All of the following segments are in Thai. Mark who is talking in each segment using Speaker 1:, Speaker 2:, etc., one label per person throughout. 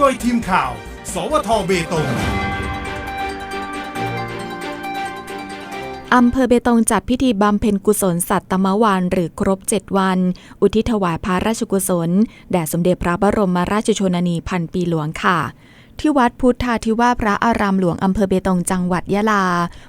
Speaker 1: โดยทีมข่าว สวทเบตง
Speaker 2: อำเภอเบตงจัดพิธีบำเพ็ญกุศลสัตตมวัน หรือครบ 7 วัน อุทิศถวายพระราชกุศล แด่สมเด็จพระบรมราชชนนีพันปีหลวงค่ะ ที่วัดพุทธาธิวาสพระอารามหลวงอำเภอเบตงจังหวัดยะลา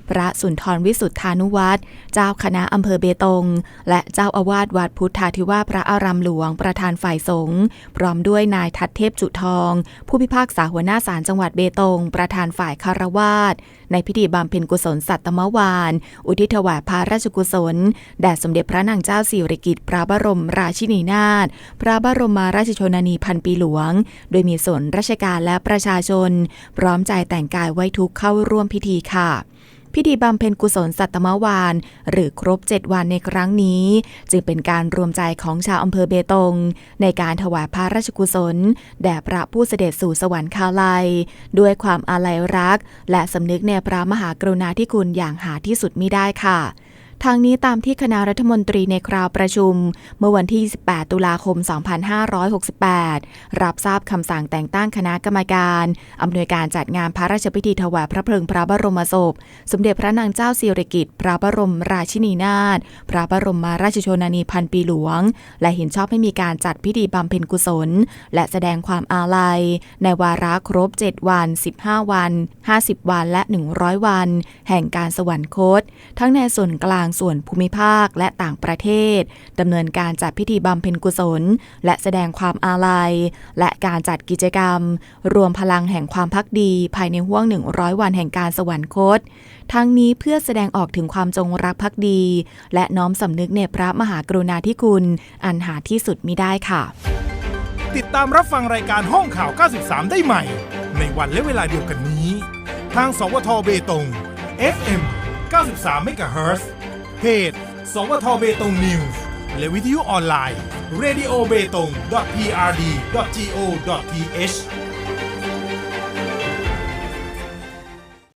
Speaker 2: พระสุนทรวิสุทธานุวัตรเจ้าคณะอำเภอเบตง และเจ้าอาวาสวัดพุทธาธิวาสพระอารามหลวงประธานฝ่ายสงฆ์พร้อมด้วยนายทัดเทพจุทอง ผู้พิพากษาหัวหน้าศาลจังหวัดเบตง ประธานฝ่ายคารวาสในพิธีบำเพ็ญกุศลสัตตมวาน อุทิศถวายพระราชกุศลแด่สมเด็จพระนางเจ้าสิริกิติ์พระบรมราชินีนาถพระบรมราชชนนีพันปีหลวง โดยมีส่วนราชการและประชาชน พร้อมใจแต่งกายไว้ทุกข์เข้าร่วมพิธีค่ะ พิธีบำเพ็ญกุศลสัตตมวาน หรือครบ 7 วันในครั้งนี้ จึงเป็นการรวมใจของชาวอำเภอเบตง ในการถวายพระราชกุศล แด่พระผู้เสด็จสู่สวรรคาลัย ด้วยความอาลัยรัก และสำนึกในพระมหากรุณาธิคุณอย่างหาที่สุดมิได้ค่ะ ทางนี้ตามที่คณะรัฐมนตรีในคราวประชุม เมื่อวันที่18ตุลาคม 2568 รับทราบคำสั่งแต่งตั้งคณะกรรมการอำนวยการจัดงานพระราชพิธีถวายพระเพลิงพระบรมศพ สมเด็จพระนางเจ้าสิริกิติ์พระบรมราชินีนาถพระบรมราชชนนีพันปีหลวง และเห็นชอบให้มีการจัดพิธีบำเพ็ญกุศล และแสดงความอาลัย ในวาระครบ 7 วัน 15 วัน 50 วันและ 100 วัน แห่งการสวรรคต ทั้งในส่วนกลางส่วนภูมิภาคและต่างประเทศดำเนินการจัดพิธีบำเพ็ญกุศล และแสดงความอาลัย และการจัดกิจกรรม รวมพลังแห่งความพักดี ภายในห่วง 100 วันแห่งการสวรรคต ทั้งนี้เพื่อแสดงออกถึงความจงรักภักดี และน้อมสำนึกในพระมหากรุณาธิคุณ อันหาที่สุดมิได้ค่ะ
Speaker 1: ติดตามรับฟังรายการห้องข่าว 93 ได้ใหม่ ในวันและเวลาเดียวกันนี้ ทางสวทเบตง FM 93เมกะ เพจ สวทเบตงนิวส์และวิทยุออนไลน์ radio b e t o n g prd go th